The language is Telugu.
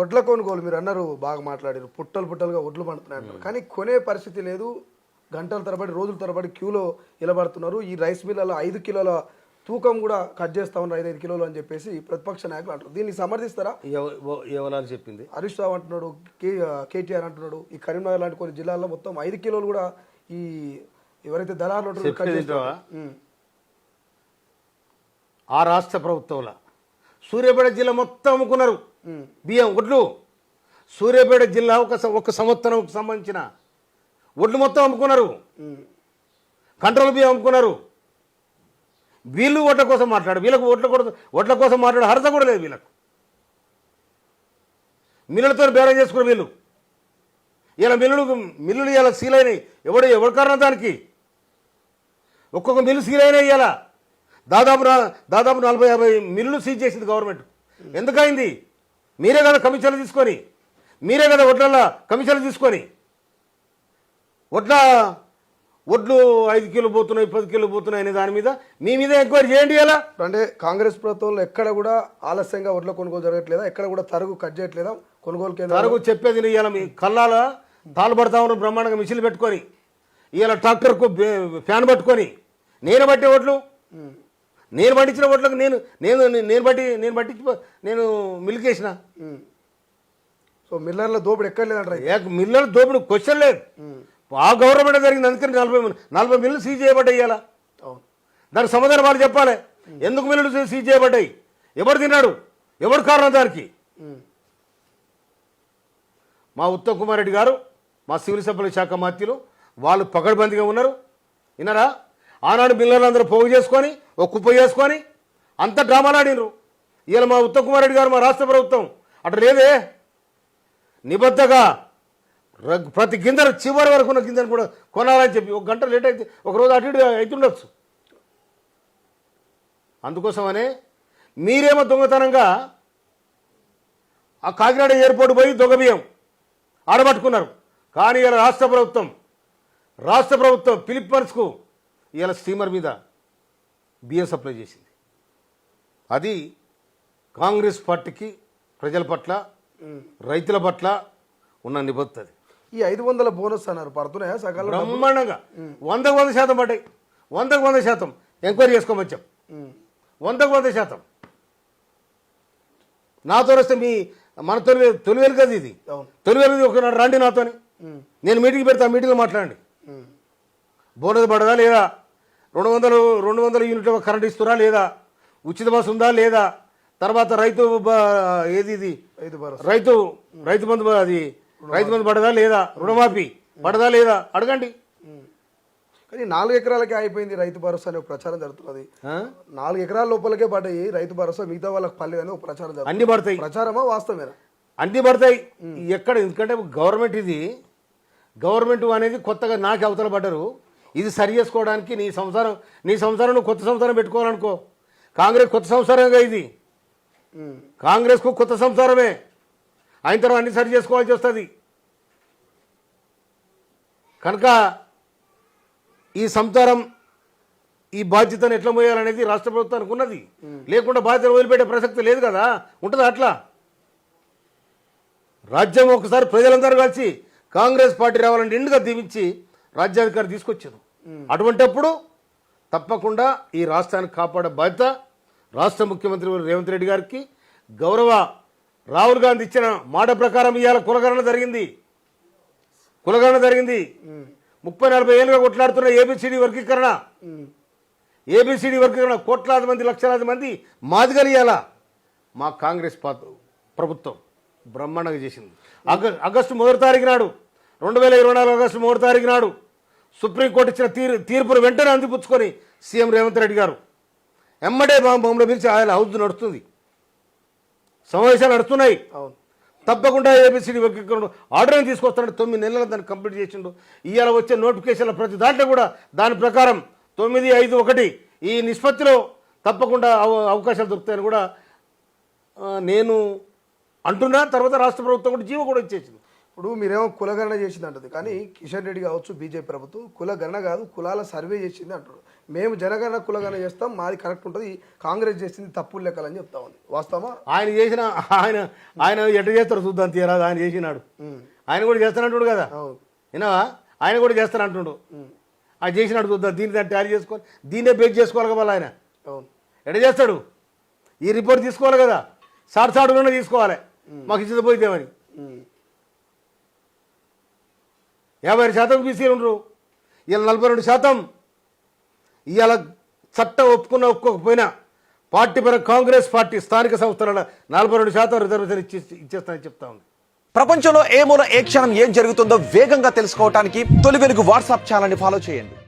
వడ్ల కొనుగోలు మీరు అన్నారు బాగా మాట్లాడారు. పుట్టలు పుట్టలుగా వడ్లు పండుతున్నాయి అంటారు కానీ కొనే పరిస్థితి లేదు. గంటల తరబడి రోజుల తరబడి క్యూలో నిలబడుతున్నారు. ఈ రైస్ మిల్లలో ఐదు కిలోల తూకం కూడా కట్ చేస్తా ఉన్నారు ఐదు కిలోలు అని చెప్పేసి ప్రతిపక్ష నాయకులు అంటారు దీన్ని సమర్థిస్తారా? ఎవరాలు చెప్పింది? హరీష్ రావు అంటున్నాడు కేటీఆర్ అంటున్నాడు ఈ కరీంనగర్ లాంటి కొన్ని జిల్లాల్లో మొత్తం ఐదు కిలోలు కూడా ఈ ఎవరైతే దళారులు ఆ రాష్ట్ర ప్రభుత్వంలో. సూర్యాపేట జిల్లా మొత్తం అమ్ముకున్నారు. బియ్యం ఒడ్లు సూర్యాపేట జిల్లా ఒక ఒక సంవత్సరంకి సంబంధించిన ఒడ్లు మొత్తం అమ్ముకున్నారు. కంట్రోల్ బియ్యం అమ్ముకున్నారు. వీళ్ళు ఓట్ల కోసం మాట్లాడు వీళ్ళకు ఓట్ల కోసం ఓట్ల కోసం మాట్లాడే అర్హత కూడా లేదు వీళ్ళకు. మిల్లులతో బేరం చేసుకున్న వీళ్ళు. ఇలా మిల్లులు మిల్లులు ఇలా సీల్ అయినాయి ఎవడు ఎవరి కారణం దానికి? ఒక్కొక్క మిల్లు సీల్ అయినాయి ఇవాళ దాదాపు దాదాపు నలభై యాభై మిల్లులు సీజ్ చేసింది గవర్నమెంట్. ఎందుకైంది? మీరే కదా కమిషన్లు తీసుకొని. మీరే కదా ఒడ్లల్లో కమిషన్లు తీసుకొని. ఒడ్ల ఒడ్లు ఐదు కిలో పోతున్నాయి పది కిలో పోతున్నాయి అనే దాని మీద మీ మీద ఎంక్వైరీ చేయండి ఇలా అంటే కాంగ్రెస్ ప్రభుత్వంలో ఎక్కడ కూడా ఆలస్యంగా వడ్ల కొనుగోలు జరగట్లేదా? ఎక్కడ కూడా తరుగు కట్ చేయట్లేదా? కొనుగోలు కేంద్రాలు తరుగు చెప్పేది ఇవాళ మీ కళ్ళాల తాళ్ళు పడతా ఉన్నారు బ్రహ్మాండంగా మిషన్లు పెట్టుకొని. ఇవాళ ట్రాక్టర్కు ఫ్యాన్ పట్టుకొని. నేను బట్టే ఓట్లు నేను పట్టించిన ఓట్లకు నేను నేను నేను బట్టి నేను పట్టించి నేను మిల్కేసిన. సో మిల్లర్ల దోపిడి ఎక్కడ లేదంటారు. ఏక మిల్లలు దోపిడి క్వశ్చన్ లేదు. ఆ గవర్నమెంట్ జరిగింది అందుకని నలభై నలభై మిల్లు సీజ్ చేయబడ్డాయి అవును. దానికి సమాధానం వాళ్ళు చెప్పాలి. ఎందుకు మిల్లులు సీజ్ చేయబడ్డాయి? ఎవరు తిన్నాడు? ఎవరు కారణం దానికి? మా ఉత్తమ్ కుమార్ రెడ్డి గారు మా సివిల్ సప్లై శాఖ మంత్రులు వాళ్ళు పకడ్బందీగా ఉన్నారు. విన్నారా? ఆనాడు మిల్లర్లు అందరూ పోగు చేసుకొని ఒక కుప్ప చేసుకొని అంత డ్రామాలు ఆడినరు ఇవాళ మా ఉత్తమ్ కుమార్ రెడ్డి గారు మా రాష్ట్ర ప్రభుత్వం. అటు లేదే. నిబద్ధగా ప్రతి గింజలు చివరి వరకు ఉన్న గింజను కూడా కొనాలని చెప్పి ఒక గంట లేట్ అయితే ఒక రోజు అటు ఇటు అవుతుండొచ్చు అందుకోసమనే మీరేమో దొంగతనంగా ఆ కాకినాడ ఎయిర్పోర్ట్ పోయి దొంగ బియ్యం ఆడబట్టుకున్నారు. కానీ ఇలా రాష్ట్ర ప్రభుత్వం రాష్ట్ర ప్రభుత్వం ఫిలిప్పన్స్కు ఇలా స్టీమర్ మీద బియ్యం సప్లై చేసింది. అది కాంగ్రెస్ పార్టీకి ప్రజల పట్ల రైతుల పట్ల ఉన్న నిబద్ధత అది. ఈ ఐదు వందల బోనస్ అన్నారు పడుతున్నాయా? సకాలంలో బ్రహ్మాండంగా. వందకు వంద శాతం పడ్డాయి. వందకు వంద శాతం. ఎంక్వైరీ చేసుకోమని చెప్పు. ఉమ్, వందకు వంద శాతం. నాతో వస్తే మీ మన తొలి తొలివేలు కదా ఇది. తొలివేలు ఒకనాడు రండి నాతోని. నేను మీటింగ్ పెడతా మీటింగ్లో మాట్లాడండి. బోనస్ పడదా లేదా? రెండు వందలు రెండు వందల యూనిట్ల కరెంట్ ఇస్తురా లేదా? ఉచిత బస్సు ఉందా లేదా? తర్వాత రైతు ఏది ఇది? రైతు రైతు బంధు అది రైతు బంధు పడదా లేదా? రుణమాఫీ పడదా లేదా? అడగండి. కానీ నాలుగు ఎకరాలకే అయిపోయింది రైతు భరోసా అనే ప్రచారం జరుగుతున్నది? నాలుగు ఎకరాల లోపలకే పడ్డాయి రైతు భరోసా మిగతా వాళ్ళకి పర్లేదని ఒక ప్రచారం అన్ని పడతాయి. ప్రచారమా వాస్తవమేనా? అన్ని పడతాయి. ఎక్కడ? ఎందుకంటే గవర్నమెంట్ ఇది. గవర్నమెంట్ అనేది కొత్తగా నాకు అవతల పడ్డరు. ఇది సరి చేసుకోవడానికి నీ సంసారం నీ సంసారం నువ్వు కొత్త సంసారం పెట్టుకోవాలనుకో. కాంగ్రెస్ కొత్త సంసారంగా ఇది. కాంగ్రెస్కు కొత్త సంసారమే. అయిన తర్వాత అన్ని సరి చేసుకోవాల్సి వస్తుంది. కనుక ఈ సంసారం ఈ బాధ్యతను ఎట్లా మోయాలనేది రాష్ట్ర ప్రభుత్వానికి ఉన్నది. లేకుండా బాధ్యతను వదిలిపెట్టే ప్రసక్తి లేదు కదా. ఉంటుందా అట్లా? రాజ్యం ఒకసారి ప్రజలందరూ కలిసి కాంగ్రెస్ పార్టీ రావాలని నిండుగా దీవించి రాజ్యాధికారి తీసుకొచ్చారు అటువంటప్పుడు తప్పకుండా ఈ రాష్ట్రాన్ని కాపాడే బాధ్యత రాష్ట్ర ముఖ్యమంత్రి రేవంత్ రెడ్డి గారికి గౌరవ రాహుల్ గాంధీ ఇచ్చిన మాట ప్రకారం ఇవాళ కులగణన జరిగింది. కులగణన జరిగింది. ముప్పై నలభై ఏళ్ళుగా కొట్లాడుతున్న ఏబిసిడి వర్గీకరణ. ఏబిసిడి వర్గీకరణ కోట్లాది మంది లక్షలాది మంది మాదిగలియాల మా కాంగ్రెస్ ప్రభుత్వం బ్రహ్మాండంగా చేసింది. ఆగ ఆగస్టు మొదటి తారీఖు నాడు రెండు వేల ఇరవై నాలుగు ఆగస్టు మొదటి తారీఖు నాడు సుప్రీంకోర్టు ఇచ్చిన తీర్ తీర్పును వెంటనే అందిపుచ్చుకొని సీఎం రేవంత్ రెడ్డి గారు ఎమ్మడే బాంబులో పిలిచి ఆయన హౌస్ నడుస్తుంది. సమావేశాలు నడుస్తున్నాయి. అవును. తప్పకుండా ఏబిసిడి వర్గీకరణ ఆర్డర్ తీసుకొస్తాడు తొమ్మిది నెలలు దాన్ని కంప్లీట్ చేసిండు. ఇవాళ వచ్చే నోటిఫికేషన్ల ప్రతి దాంట్లో కూడా దాని ప్రకారం తొమ్మిది ఐదు ఒకటి ఈ నిష్పత్తిలో తప్పకుండా అవ- అవకాశాలు దొరుకుతాయని కూడా నేను అంటున్నా. తర్వాత రాష్ట్ర ప్రభుత్వం కూడా జీవో కూడా ఇచ్చేసింది. ఇప్పుడు మీరేమో కులగణన చేసింది అంటది కానీ కిషన్ రెడ్డి కావచ్చు బీజేపీ ప్రభుత్వం కులగణన కాదు కులాల సర్వే చేసింది అంటారు మేము జనగణన కులగణన చేస్తాం మాది కరెక్ట్ ఉంటుంది కాంగ్రెస్ చేసింది తప్పులు లెక్కలని చెప్తా ఉంది. వాస్తవమా? ఆయన చేసిన ఆయన ఆయన ఎట్ట చేస్తాడు చూద్దాం తీరాదు ఆయన చేసినాడు. ఆయన కూడా చేస్తానంటుడు కదా. విన్నావా? ఆయన కూడా చేస్తానంటుండు. ఆయన చేసినాడు చూద్దాం దీన్ని దాన్ని తయారు చేసుకోవాలి దీన్నే బేక్ చేసుకోవాలి కదా ఆయన. అవును. ఎట్ట చేస్తాడు? ఈ రిపోర్ట్ తీసుకోవాలి కదా. సాటు సాటులోనే తీసుకోవాలి. మాకు పోయితేమని ఉమ్. యాభై శాతం బీసీలు ఉండరు. ఇలా నలభై రెండు శాతం. ఇవాళ చట్టం ఒప్పుకున్న ఒప్పుకోకపోయినా పార్టీ పరంగా కాంగ్రెస్ పార్టీ స్థానిక సంస్థల నలభై రెండు శాతం రిజర్వేషన్ ఇచ్చి ఇచ్చేస్తానని చెప్తా ఉంది. ప్రపంచంలో ఏ మూల ఏ క్షణం ఏం జరుగుతుందో వేగంగా తెలుసుకోవడానికి తొలి వెలుగు వాట్సాప్ ఛానల్ని ఫాలో చేయండి.